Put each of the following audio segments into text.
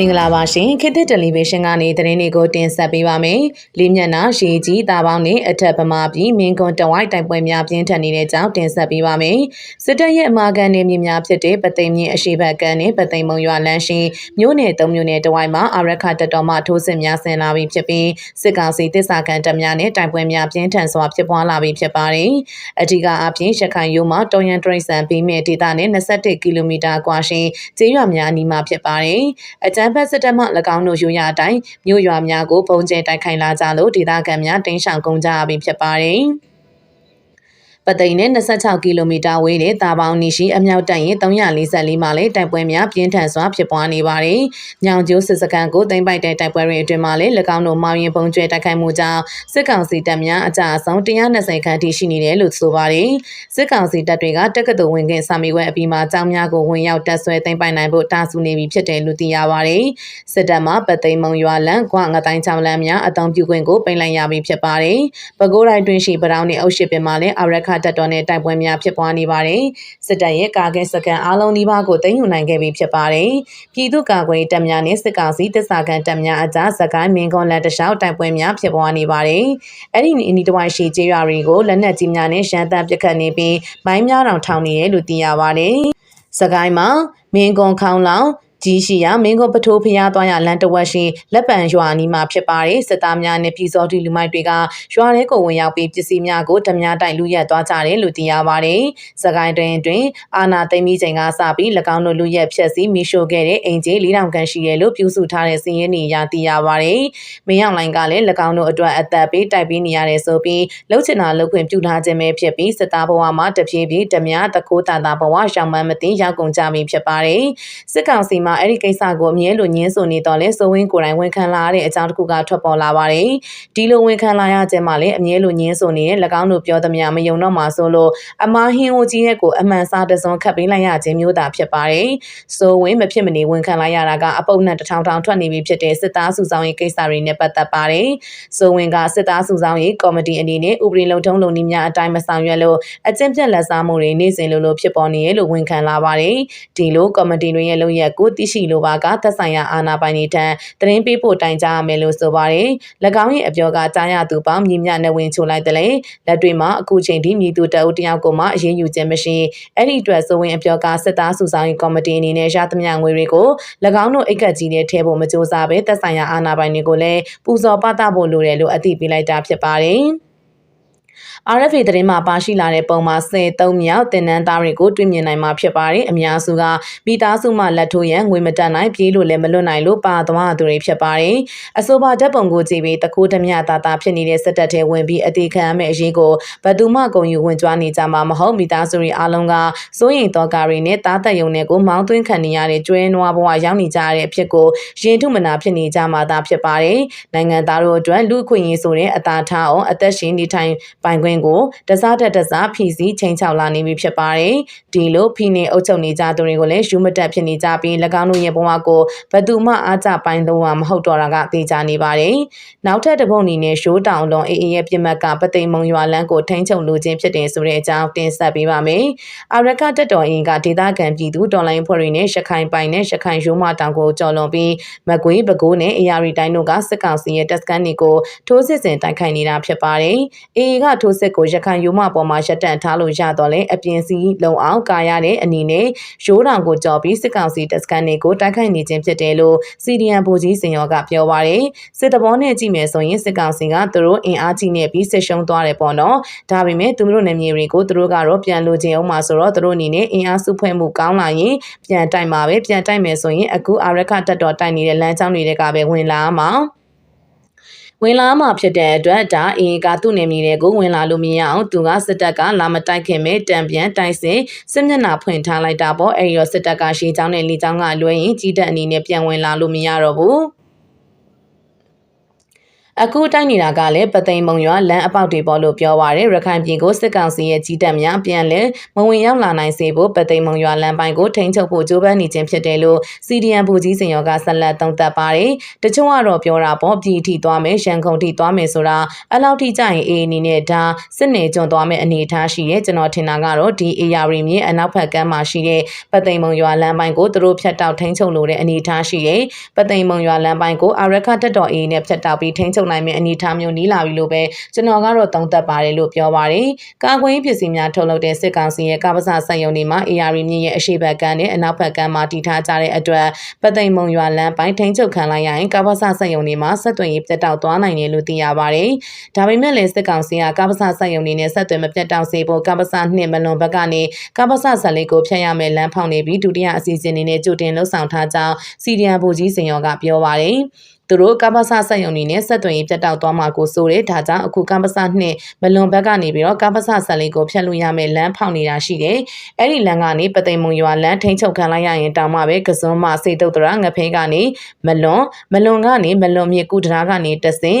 မင်္ဂလာပါရှင်ခေတ်သစ်တယ်လီဗီရှင်းကနေသတင်းတွေကိုတင်ဆက်ပေးပါမယ်။လေးမျက်နှာရေကြီးတာပေါင်းနဲ့အထက်ပမာပြီးမင်းကွန်တဝိုက်တိုင်ပွဲများပြင်းထန်နေတဲ့ကြောင်းတင်ဆက်ပေးပါမယ်။စစ်တပ်ရဲ့အမာကန်နေမြေများဖြစ်တဲ့ပသိမ်မြင့်အရှိဘက်ကန်နဲ့ပသိမ်မုံရွာလမ်းရှိမြို့နယ်သုံးမြို့နယ်တဝိုက်မှာအာရခတက်တော်မှထိုးစစ်များဆင်လာပြီးဖြစ်ပြီးစစ်ကောင်စီတစ္ဆာကန်တပ်များနဲ့တိုင်ပွဲများပြင်းထန်စွာဖြစ်ပွားလာပြီးဖြစ်ပါတယ်။အထူးကအပြင်ရခိုင်ရိုးမှာတော်ရန်တရိတ်ဆန်ပြီးမြင့်ဒေသနဲ့21ကီလိုမီတာကွာရှိကျေးရွာများအနီးမှာဖြစ်ပါတယ်။အကြမ်းဖက်စစ်တပ်မှ၎င်းတို့ယူရအတိုင်းမြို့ရွာများကိုပုံကျဲတိုက်ခိုက်လာကြလို့ဒေသခံများတင်းရှောင်ကုန်ကြရပြီဖြစ်ပါတယ်။ ပသိမ်နဲ့26ကီလိုမီတာဝေးတဲ့တာပေါင်းနီရှိအမြောက်တပ်ရင်344မှာလည်းတိုက်ပွဲများပြင်းထန်စွာဖြစ်ပွားနေပါတယ်။ညောင်ကျိုးစစ်စခန်းကိုသိမ်းပိုက်တဲ့တိုက်ပွဲတွေအတွင်းမှာလည်း၎င်းတို့မောင်ရင်ပုံကျွဲတိုက်ခိုက်မှုကြောင့်စစ်ကောင်စီတပ်များအကြအဆုံး120ခန်းထိရှိနေတယ်လို့ဆိုပါတယ်။စစ်ကောင်စီတပ်တွေကတက္ကသိုလ်ဝင်ခင်စာမေးပွဲအပြီးမှာကျောင်းများကိုဝင်ရောက်တပ်ဆွဲသိမ်းပိုက်နိုင်ဖို့တာဆူနေပြီဖြစ်တယ်လို့သိရပါတယ်။စစ်တပ်မှပသိမ်မုံရွာလန်ကွာငတိုင်းချောင်းလမ်းများအတောင်ပြုခွင့်ကိုပိတ်လိုက်ရပြီဖြစ်ပါတယ်။ပဲခူးတိုင်းတွင်ရှိပတောင်းနဲ့အုပ်ရှိပင်မှာလည်းအရခတပ်တော်နဲ့တိုက်ပွဲများဖြစ်ပွားနေပါတယ်။စစ်တပ်ရဲ့ကာကဲစကန်အားလုံးဒီပါကိုသိမ်းယူနိုင်ခဲ့ပြီဖြစ်ပါတယ်။ပြည်သူ့ကာကွယ်တပ်များနဲ့စစ်ကောင်စီတပ်စာကန်တပ်များအကြားစကိုင်းမင်းကွန်လက်တလျှောက်တိုက်ပွဲများဖြစ်ပွားနေပါတယ်။အဲ့ဒီအနီးတစ်ဝိုက်ရှိကျေးရွာတွေကိုလက်နက်ကြီးများနဲ့ရှမ်းတပ်ပစ်ခတ်နေပြီးမိုင်းများတောင်ထောင်နေရလို့သိရပါတယ်။စကိုင်းမှာမင်းကွန်ခေါင်းလောင် ကြီးရှိရာမင်းကုန်းပထိုးဖျားသွားရလန်တဝက်ရှိလက်ပံရွာနီးမှာဖြစ်ပါတယ်စစ်သားများနဲ့ပြည်စောတိလူမိုက်တွေကရွာထဲကိုဝင်ရောက်ပြီးပစ္စည်းများကိုဓမြတိုင်လူရက်သွားကြတယ်လို့သိရပါတယ်စကိုင်းတွင်တွင်အာနာသိမ့်ပြီးချိန်ကစပြီး၎င်းတို့လူရက်ဖြက်စီမိရှို့ခဲ့တဲ့အင်ဂျီ၄000ခန့်ရှိတယ်လို့ပြုစုထားတဲ့စီးရင်နေရသိရပါတယ်မင်းအောင်လိုင်းကလည်း၎င်းတို့အတွက်အသက်ပေးတိုက်ပေးနေရတယ်ဆိုပြီးလှုပ်ချင်တာလှုပ်ခွင့်ပြုထားခြင်းပဲဖြစ်ပြီးစစ်သားဘဝမှာတပြေးပြေးဓမြတကိုးတာတာဘဝရှောင်မှန်းမသိရောက်ကုန်ကြပြီဖြစ်ပါတယ်စစ်ကောင်စီမှာအဲ့ဒီကိစ္စကိုအမြဲလိုညင်းဆိုနေတော့လဲစိုးဝင်းကိုယ်တိုင်ဝန်ခံလာတဲ့အကြောင်းတစ်ခုကထွက်ပေါ်လာပါတယ်။ဒီလိုဝန်ခံလာရခြင်းမှာလည်းအမြဲလိုညင်းဆိုနေတဲ့၎င်းတို့ပြောသမျှမယုံတော့မှဆိုလို့အမားဟင်းဟိုကြီးရဲ့ကိုအမှန်စားတစုံခတ်ပေးလိုက်ရခြင်းမျိုးသာဖြစ်ပါတယ်။စိုးဝင်းမဖြစ်မနေဝန်ခံလာရတာကအပုပ်နဲ့တထောင်ထောင်ထွက်နေပြီဖြစ်တဲ့စစ်သားစုဆောင်ရေးကိစ္စတွေနဲ့ပတ်သက်ပါတယ်။စိုးဝင်းကစစ်သားစုဆောင်ရေးကော်မတီအနေနဲ့ဥပဒေလုံထုံးလုံနည်းများအတိုင်းမဆောင်ရွက်လို့အကျင့်ပြတ်လက်စားမှုတွေနေ့စဉ်လိုလိုဖြစ်ပေါ်နေရလို့ဝန်ခံလာပါတယ်။ဒီလိုကော်မတီတွေရဲ့လုပ်ရက်ကိုသိရှိလိုပါကသက်ဆိုင်ရာအာဏာပိုင်တွေထံသတင်းပေးဖို့တိုင်ကြားရမယ်လို့ဆိုပါတယ်။၎င်းရဲ့အပြောကကြားရသူပေါင်းမြင့်မြတ်နေဝင်ချိုလိုက်တယ်လေလက်တွေမှာအခုချိန်ထိမြည်သူတအုပ်တယောက်ကိုမှအရေးယူခြင်းမရှိအဲ့ဒီအတွက်ဆိုဝင်အပြောကစစ်သားစုဆောင်ရေးကော်မတီအနေနဲ့ရသမျှငွေတွေကို၎င်းတို့အိတ်ကတ်ကြီးနဲ့ထည့်ဖို့မကြိုးစားပဲသက်ဆိုင်ရာအာဏာပိုင်တွေကိုလည်းပူဇော်ပသဖို့လိုတယ်လို့အသိပေးလိုက်တာဖြစ်ပါတယ်။ RFA သတင်းမှာပါရှိလာတဲ့ပုံမှာ73မြောက်တင်နန်းသားတွေကိုတွေ့မြင်နိုင်မှာဖြစ်ပါတယ်။အများစုကမိသားစုမှလက်ထိုးရန်ငွေမတက်နိုင်ပြေးလို့လည်းမလွတ်နိုင်လို့ပါသွားသူတွေဖြစ်ပါတယ်။အဆိုပါဓာတ်ပုံကိုကြည့်ပြီးတကူးဓမြတာတာဖြစ်နေတဲ့စစ်တပ်ထဲဝင်ပြီးအသေးခံရမယ့်အရေးကိုဘသူမှဂုံယူဝင်ကြွားနေကြမှာမဟုတ်မိသားစုတွေအားလုံးကစိုးရိမ်တော့ကာတွေနဲ့တားတက်ယုံတွေကိုမောင်းသွင်းခံနေရတဲ့ကျွဲနွားဘဝရောက်နေကြတဲ့အဖြစ်ကိုရင်ထုမနာဖြစ်နေကြမှာသာဖြစ်ပါတယ်။နိုင်ငံသားတို့အတွက်လူခွင့်ရေးဆိုတဲ့အသာထားအောင်အသက်ရှင်နေထိုင်ပိုင်ခွင့်င့်ကိုတစားတက်တစားဖြီစီချိန်ချောက်လာနေပြီဖြစ်ပါတယ်။ဒီလိုဖိနေအုပ်ချုပ်နေကြသူတွေကိုလည်းယူမတက်ဖြစ်နေကြပြီး၎င်းတို့ရဲ့ဘဝကိုဘသူမှအားကြပိုင်းလုံးဝမဟုတ်တော့တာကသိကြနေပါတယ်။နောက်ထပ်တစ်ပုတ်အနေနဲ့ရှိုးတောင်လွန်အေးအေးရဲ့ပြစ်မှတ်ကပသိမ်မုံရွာလန်းကိုထိန်းချုပ်လိုခြင်းဖြစ်တယ်ဆိုတဲ့အကြောင်းတင်ဆက်ပေးပါမယ်။အာရကတက်တော်အင်ကဒေသခံပြည်သူတော်လိုင်းဖွဲ့တွေနဲ့ရခိုင်ပိုင်နဲ့ရခိုင်ရိုးမတောင်ကိုကြော်လွန်ပြီးမကွေးပဲခူးနဲ့အရာရီတိုင်းတို့ကစစ်ကောင်စီရဲ့တပ်စခန်းတွေကိုထိုးစစ်ဆင်တိုက်ခိုက်နေတာဖြစ်ပါတယ်။အေအေကထိုးစစ်ကိုရခိုင်ရိုးမပေါ်မှာရပ်တန့်ထားလို့ရတော့လဲအပြင်စီလုံအောင်ကာရတဲ့အနေနဲ့ရိုးတောင်ကိုကြော်ပြီးစစ်ကောင်စီတပ်စခန်းတွေကိုတိုက်ခိုက်နေခြင်းဖြစ်တယ်လို့စီဒီအန်ဗိုလ်ကြီးစင်ရောကပြောပါရယ်စစ်တဘောနဲ့ကြည့်မယ်ဆိုရင်စစ်ကောင်စီကသူတို့အင်အားကြီးနေပြီးစစ်ရှုံးသွားတယ်ပေါ့နော်ဒါပေမဲ့သူတို့နယ်မြေတွေကိုသူတို့ကတော့ပြန်လိုချင်အောင်မှာဆိုတော့သူတို့အနေနဲ့အင်အားစုဖွဲ့မှုကောင်းလာရင်ပြန်တိုက်မှာပဲပြန်တိုက်မယ်ဆိုရင်အခုအာရခတက်တော်တိုက်နေတဲ့လမ်းကြောင်းတွေကပဲဝင်လာမှာ ဝင်လာမှဖြစ်တဲ့အတွက်ဒါအင်ကသူ့နေမြေတွေကိုဝင်လာလို့မရအောင်သူကစစ်တပ်ကလာမတိုက်ခင်မဲ့တံပြန်တိုက်စင်စစ်မျက်နှာဖွင့်ထားလိုက်တာပေါ့အဲဒီတော့စစ်တပ်ကရှေးချောင်းနဲ့လီချောင်းကလွှဲရင်ကြီးတက်အနေနဲ့ပြန်ဝင်လာလို့မရတော့ဘူး အခုတိုက်နေတာကလည်းပသိမ်မုံရွာလမ်းအပေါက်တွေပေါ်လို့ပြောပါရယ်ရခိုင်ပြည်ကိုစစ်ကောင်စီရဲ့ကြီးတပ်များပြန်လဲမဝင်ရောက်လာနိုင်စေဖို့ပသိမ်မုံရွာလမ်းပိုင်းကိုထိန်းချုပ်ဖို့ကြိုးပမ်းနေခြင်းဖြစ်တယ်လို့ CDN ဘူကြီးစင်ရောကဆက်လက်သုံးသပ်ပါတယ်တချို့ကတော့ပြောတာပေါ့ပြည်ထီသွားမယ်ရန်ကုန်ထီသွားမယ်ဆိုတာအဲ့လောက်ထိကြရင်အေးအနေနဲ့ဒါစစ်နေကြုံသွားမယ်အနေအထားရှိရဲ့ကျွန်တော်ထင်တာကတော့ဒီ AR မြေအနောက်ဘက်ကမ်းမှာရှိတဲ့ပသိမ်မုံရွာလမ်းပိုင်းကိုသူတို့ဖြတ်တောက်ထိန်းချုပ်လို့တဲ့အနေအထားရှိရဲ့ပသိမ်မုံရွာလမ်းပိုင်းကိုအာရခတက်တော်အေးနဲ့ဖြတ်တောက်ပြီးထိန်းချုပ်နိုင်မယ့်အနေအထားမျိုးနီးလာပြီလို့ပဲကျွန်တော်ကတော့သုံးသပ်ပါတယ်လို့ပြောပါတယ်ကာကွယ်ရေးပစ္စည်းများထုတ်လုပ်တဲ့စစ်ကောင်စီရဲ့ကပ္ပစစက်ရုံတွေမှာ AR မြေရဲ့အရှိတ်ဘက်ကမ်းနဲ့အနောက်ဘက်ကမ်းမှာတည်ထားကြတဲ့အတွက်ပသိမ်မုံရွာလမ်းပိုင်းထိန်းချုပ်ခံလိုက်ရရင်ကပ္ပစစက်ရုံတွေမှာဆက်သွယ်ရေးပြတ်တောက်သွားနိုင်တယ်လို့သိရပါတယ်ဒါပေမဲ့လည်းစစ်ကောင်စီကကပ္ပစစက်ရုံတွေနဲ့ဆက်သွယ်မပြတ်တောက်စေဖို့ကပ္ပစနှစ်မလွန်ဘက်ကနေကပ္ပစဆက်လေးကိုဖျက်ရမယ်လမ်းဖောက်နေပြီးဒုတိယအစီအစဉ်တွေနဲ့ကြိုတင်လှုပ်ဆောင်ထားကြောင်းစီဒီယန်ဘူကြီးစင်ရောကပြောပါတယ် သူတို့ကမ္ဘာဆဆက်ယုံနေနဲ့ဆက်သွယ်ရေးပြတ်တောက်သွားမှာကိုဆိုတဲ့ဒါကြောင့်အခုကမ္ဘာဆနှစ်မလွန်ဘက်ကနေပြီးတော့ကမ္ဘာဆဆက်လေးကိုဖျက်လို့ရမယ်လမ်းဖောက်နေတာရှိတယ်။အဲ့ဒီလမ်းကနေပသိမ်မုံရွာလမ်းထိန်းချုပ်ခံလိုက်ရရင်တောင်မှပဲကစုံမစေတုတ်တရငဖဲကနေမလွန်မလွန်ကနေမလွန်မြေကူတရာကနေတဆင်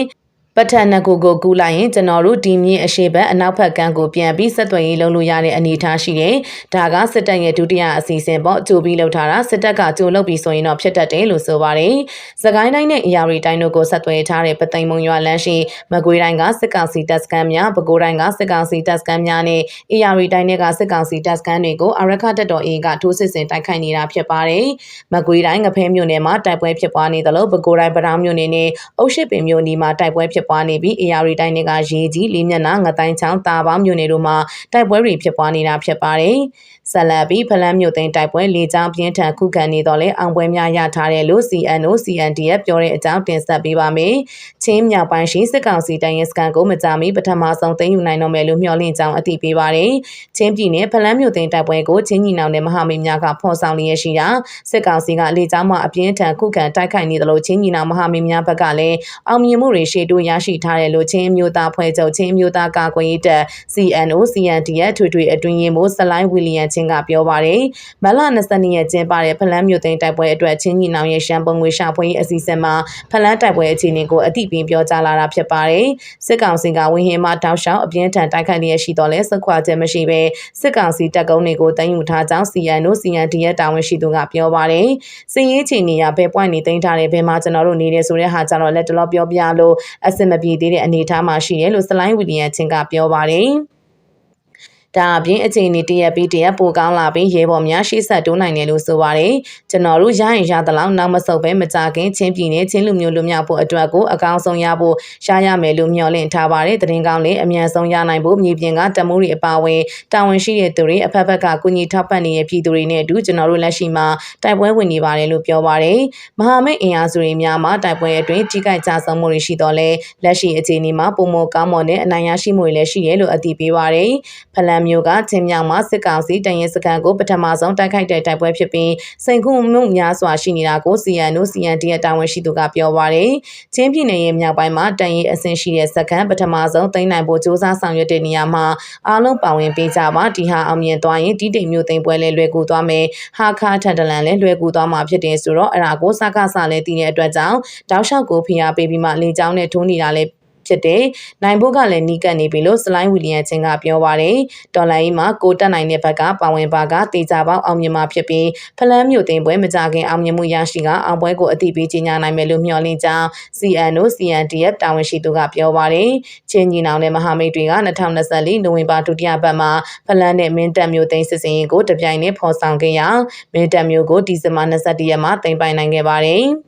ပထနကိုကိုကူလိုက်ရင်ကျွန်တော်တို့ဒီမြင့်အရှိဘက်အနောက်ဘက်ကမ်းကိုပြန်ပြီးဆက်သွယ်ရေးလုပ်လို့ရတဲ့အနေအထားရှိတယ်။ဒါကစစ်တပ်ရဲ့ဒုတိယအစီအစဉ်ပေါ့ကြိုပြီးလုပ်ထားတာစစ်တပ်ကကြိုလုပ်ပြီးဆိုရင်တော့ဖြစ်တတ်တယ်လို့ဆိုပါတယ်။စကိုင်းတိုင်းနဲ့အရာရီတိုင်းတို့ကိုဆက်သွယ်ထားတဲ့ပသိမ်မုံရွာလမ်းရှိမကွေးတိုင်းကစစ်ကောင်စီတပ်စခန်းများပဲခူးတိုင်းကစစ်ကောင်စီတပ်စခန်းများနဲ့အရာရီတိုင်းတွေကစစ်ကောင်စီတပ်စခန်းတွေကိုအရခတက်တော်အေးကထိုးစစ်ဆင်တိုက်ခိုက်နေတာဖြစ်ပါတယ်။မကွေးတိုင်းငဖဲမြို့နယ်မှာတိုက်ပွဲဖြစ်ပွားနေတယ်လို့ပဲခူးတိုင်းပဒေါင်းမြို့နယ်နဲ့အုတ်ရှိပင်မြို့နယ်မှာတိုက်ပွဲဖြစ်ပွားနေပြီး AR တိုင်းတွေကရေကြီးလေးမျက်နှာငတိုင်းချောင်းတာပေါင်းမြို့နယ်တို့မှာတိုက်ပွဲတွေဖြစ်ပွားနေတာဖြစ်ပါတယ်။ဆက်လက်ပြီးဖလန်းမြို့သိမ်းတိုက်ပွဲလေးချောင်းပြင်းထန်ခုခံနေတော့လဲအောင်ပွဲများရထားတယ်လို့ CNO CNDF ပြောတဲ့အကြောင်းတင်ဆက်ပေးပါမယ်။ချင်းမြောက်ပိုင်းရှိစစ်ကောင်စီတိုင်းရဲ့စကန်ကိုမကြမီပထမဆုံးသိမ်းယူနိုင်တော့မယ်လို့မျှော်လင့်ကြောင်းအသိပေးပါတယ်။ချင်းပြည်နယ်ဖလန်းမြို့သိမ်းတိုက်ပွဲကိုချင်းညီနောင်နဲ့မဟာမိတ်များကဖော်ဆောင်လျက်ရှိတာစစ်ကောင်စီကလေကြောင်းမှအပြင်းထန်ခုခံတိုက်ခိုက်နေတယ်လို့ချင်းညီနောင်မဟာမိတ်များဘက်ကလည်းအောင်မြင်မှုတွေရှေ့တိုးရရှိထားတယ်လို့ချင်းမျိုးသားဖွဲ့ချုပ်ချင်းမျိုးသားကာကွယ်ရေးတပ် CNO CNDF ထွေထွေအတွင်းရင်မို့စလိုင်းဝီလီယံချင်းကပြောပါတယ်။မလ22ရက်ကျင်းပတဲ့ဖလန်းမြို့သိမ်းတိုက်ပွဲအတွက်ချင်းညီနောင်ရဲ့ရှမ်းပုံငွေရှာဖွေရေးအစီအစဉ်မှာဖလန်းတိုက်ပွဲအခြေအနေကိုအသိပေးပြောကြားလာတာဖြစ်ပါတယ်။စစ်ကောင်စီကဝင်းဟင်မှတောက်လျှောက်အပြင်းထန်တိုက်ခိုက်လျက်ရှိတော့လဲစခွာချက်မရှိဘဲစစ်ကောင်စီတပ်ကုန်းတွေကိုတင်ယူထားကြောင်း CN တို့ CND ရဲ့တာဝန်ရှိသူကပြောပါတယ်။စည်ရေးအခြေအနေရဘယ် point နေတင်ထားတယ်ဘယ်မှာကျွန်တော်တို့နေတယ်ဆိုတဲ့ဟာကျွန်တော်လက်တလောပြောပြလို့အဆင်မပြေသေးတဲ့အနေအထားမှာရှိတယ်လို့စလိုင်းဝီလီယံချင်းကပြောပါတယ်။ ဒါအပြင်အခြေအနေတရက်ပြီးတရက်ပိုကောင်းလာပြီးရဲဘော်များရှေ့ဆက်တိုးနိုင်တယ်လို့ဆိုပါတယ်ကျွန်တော်တို့ရရင်ရသလောက်နောက်မဆုတ်ပဲမကြခင်ချင်းပြည်နယ်ချင်းလူမျိုးလူမျိုးဖို့အတွက်ကိုအကောင်းဆုံးရဖို့ရှားရမယ်လို့မျှော်လင့်ထားပါတယ်တရင်ကောင်းလေးအမြန်ဆုံးရနိုင်ဖို့မြေပြင်ကတမိုးတွေအပါအဝင်တာဝန်ရှိတဲ့သူတွေအဖက်ဖက်ကကုညီထောက်ပံ့နေတဲ့ပြည်သူတွေနဲ့အတူကျွန်တော်တို့လက်ရှိမှာတိုက်ပွဲဝင်နေပါတယ်လို့ပြောပါတယ်မဟာမိတ်အင်အားစုတွေများမှာတိုက်ပွဲအတွင်းကြီးကြိုက်ကြဆုံးမှုတွေရှိတော့လဲလက်ရှိအခြေအနေမှာပုံမကောင်းမွန်တဲ့အနိုင်ရရှိမှုတွေလည်းရှိတယ်လို့အတည်ပြုပါတယ်ဖလန်မျိုးကချင်းမြောင်မှာစစ်ကောင်စီတရင်စခန်းကိုပထမဆုံးတိုက်ခိုက်တဲ့တိုက်ပွဲဖြစ်ပြီးစိန်ခုမှုများစွာရှိနေတာကို CN တို့ CND ရဲ့တာဝန်ရှိသူကပြောပါရယ်ချင်းပြည်နယ်ရဲ့မြောက်ပိုင်းမှာတရင်အဆင့်ရှိတဲ့စခန်းပထမဆုံးသိမ်းနိုင်ဖို့စ조사ဆောင်ရွက်တဲ့နေရာမှာအားလုံးပါဝင်ပေးကြပါဒီဟာအောင်မြင်သွားရင်ဒီတိမ်မျိုးသိမ်းပွဲလဲလွယ်ကူသွားမယ်ဟာခါထန်တလန်လဲလွယ်ကူသွားမှာဖြစ်တယ်ဆိုတော့အဲ့ဒါကိုစကားဆလဲတည်တဲ့အတွက်ကြောင့်တောက်လျှောက်ကိုဖိအားပေးပြီးမှလေကြောင်းနဲ့ထိုးနေတာလဲ ဖြစ်တဲ့နိုင်ဖို့ကလည်းနီးကပ်နေပြီလို့စလိုင်းဝီလီယံချင်းကပြောပါတယ်ဒေါ်လာကြီးမှာကိုတက်နိုင်တဲ့ဘက်ကပါဝင်ပါကတေချာပေါင်းအောင်မြင်မှာဖြစ်ပြီးဖလန်းမြို့တင်ပွဲမကြခင်အောင်မြင်မှုရရှိကအောင်ပွဲကိုအတိပေးကြေညာနိုင်မယ်လို့မျှော်လင့်ကြောင်း CNO CNDF တာဝန်ရှိသူကပြောပါတယ်ချင်းကြီးနောင်နဲ့မဟာမိတ်တွေက2024နိုဝင်ဘာဒုတိယပတ်မှာဖလန်းနဲ့မင်းတပ်မြို့သိမ်းစစ်စင်ရင်ကိုတပြိုင်တည်းဖော်ဆောင်ခဲ့ရာမင်းတပ်မြို့ကိုဒီဇင်ဘာ22ရက်မှာတင်ပိုင်နိုင်ခဲ့ပါတယ်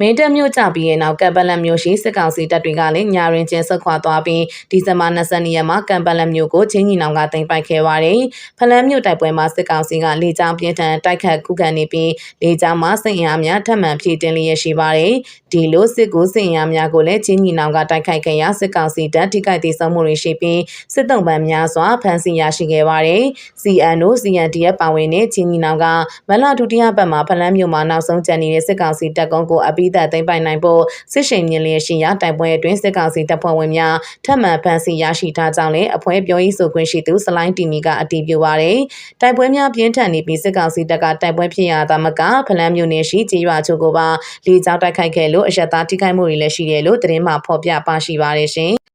မင်းတပ်မြို့ကြပြီးရဲ့နောက်ကမ်ပလန်မြို့ရှိစစ်ကောင်စီတပ်တွေကလည်းညာရင်ချင်းဆက်ခွာသွားပြီးဒီဇင်ဘာ22ရက်မှာကမ်ပလန်မြို့ကိုချင်းညီနောင်ကတင်ပိုက်ခဲ့ပါတယ်။ဖလန်းမြို့တိုက်ပွဲမှာစစ်ကောင်စီကလေကြောင်းပြင်းထန်တိုက်ခတ်ခုခံနေပြီးလေကြောင်းမှာစစ်အင်အားများထပ်မံဖြည့်တင်လျက်ရှိပါတယ်။ဒီလိုစစ်ကိုစစ်အင်အားများကိုလည်းချင်းညီနောင်ကတိုက်ခိုက်ခဲ့ရာစစ်ကောင်စီတပ်ထိခိုက်ဒေဆုံးမှုတွေရှိပြီးစစ်တုံးပန်းများစွာဖမ်းဆီးရရှိခဲ့ပါတယ်။ CNO CNDF ပါဝင်တဲ့ချင်းညီနောင်ကမလဒုတိယပတ်မှာဖလန်းမြို့မှာနောက်ဆုံးကျန်နေတဲ့စစ်ကောင်စီတပ်ကုန်းကိုအပိပြီးသက်သိမ်းပိုင်နိုင်ဖို့စစ်ရှိန်မြင်လျက်ရှိရာတိုက်ပွဲအတွင်းစစ်ကောင်စီတပ်ဖွဲ့ဝင်များထပ်မံဖမ်းဆီးရရှိထားကြောင်းလည်းအဖွဲ့ပြောရေးဆိုခွင့်ရှိသူစလိုင်းတီမီကအတည်ပြုပါရယ်တိုက်ပွဲများပြင်းထန်နေပြီးစစ်ကောင်စီတပ်ကတိုက်ပွဲဖြစ်ရတာမကဖလန်းမြို့နယ်ရှိကြေးရွာချို့ကိုပါလေကြောင်းတိုက်ခိုက်ခဲ့လို့အရက်သားထိခိုက်မှုတွေလည်းရှိတယ်လို့သတင်းမှဖော်ပြပါရှိပါတယ်ရှင်